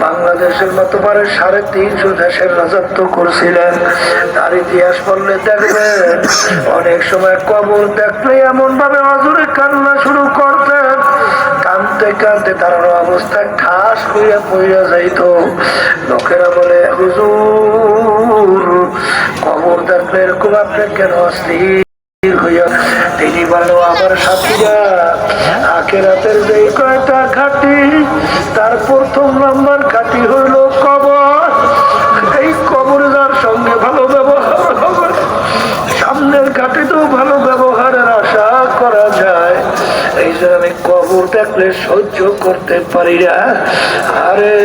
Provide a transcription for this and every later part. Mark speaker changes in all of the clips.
Speaker 1: বাংলাদেশের মতো পারে সাড়ে তিনশো দেশের রাজত্ব করছিলেন। তার ইতিহাস পড়লে দেখবেন অনেক সময় কবর দেখলে এমন ভাবে অজুরে কান্না শুরু করতেন। কানতে কানতে তার অবস্থায় ঠাস হইয়া পইয়া যাইত। লোকেরা বলে, হুজুর, কবর দেখলে এরকম আপনি কেন অস্থির হইয়া? তিনি বলল আমার সাথীরা তার প্রথম নাম্বার ঘাটি হইল কবর। এই কবর যার সঙ্গে ভালো ব্যবহার হবে। সামনের ঘাটিতেও ভালো ব্যবহারের আশা করা যায়। এই জন্য আমি কবর দেখলে সহ্য করতে পারি না। আরে,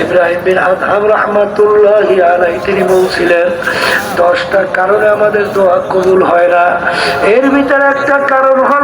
Speaker 1: ইব্রাহিম বিন আদহাম রহমাতুল্লাহ আলাই তিনি বলছিলেন, দশটা কারণে আমাদের দোয়া কবুল হয় না। এর ভিতরে একটা কারণ হলো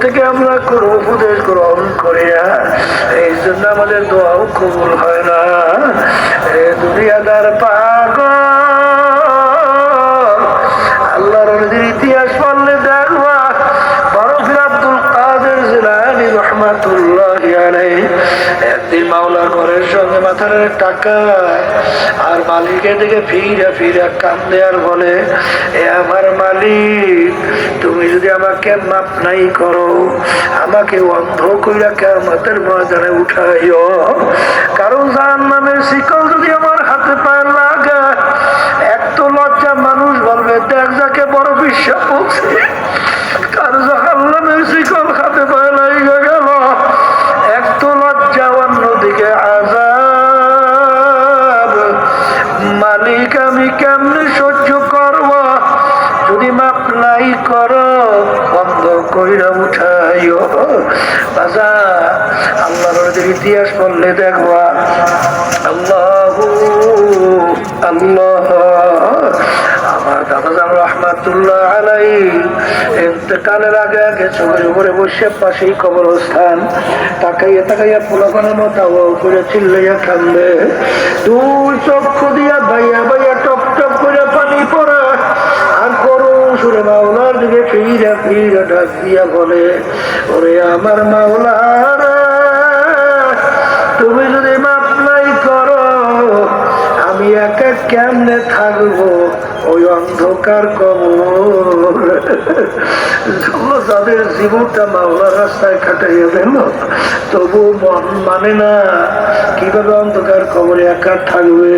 Speaker 1: থেকে আমরা কোনো উপদেশ গ্রহণ করি এই জন্য আমাদের দোয়াও কবুল হয় না। দুনিয়াদার পাগল। আল্লাহর ইতিহাস পড়লে দেখবা বরফির আব্দুল কাদের জিলানি রহমাতুল্লাহ একদিন মাওলার ঘরের সঙ্গে মাথার টাকা আর মালিকের দিকে ফিরে ফিরে কান্দে আর বলে, এ আমার মালিক, তুমি যদি আমাকে মাপ নাই করো, আমাকে অন্ধ কইরা কেমতের ময়দানে উঠাইও। কারণ জাহান নামের শিকল যদি নাই করো, বন্ধ কইরা উঠাইও। বাজা আল্লাহ রোজের ইতিহাস পড়লে দেখবা, আল্লাহ আল্লাহ। আমার দাদা রহমাতুল্লাহ আলাই উপরে বসে পাশেই তাকাইয়া তাকাইয়া পোলাপানের মতো করে চিল্লাইয়া কান্দে দুই ফিরা ফিরা ডাক দিয়া বলে, ওরে আমার মাওলার, তুমি যদি মাপ নাই করো, আমি একা কেমনে থাকব? ওই অন্ধকার কবর। জীবনটা মাওলার রাস্তায় কাটাইয়া দিল তবু মন মানে না, কীভাবে অন্ধকার কবরে একা থাকবে?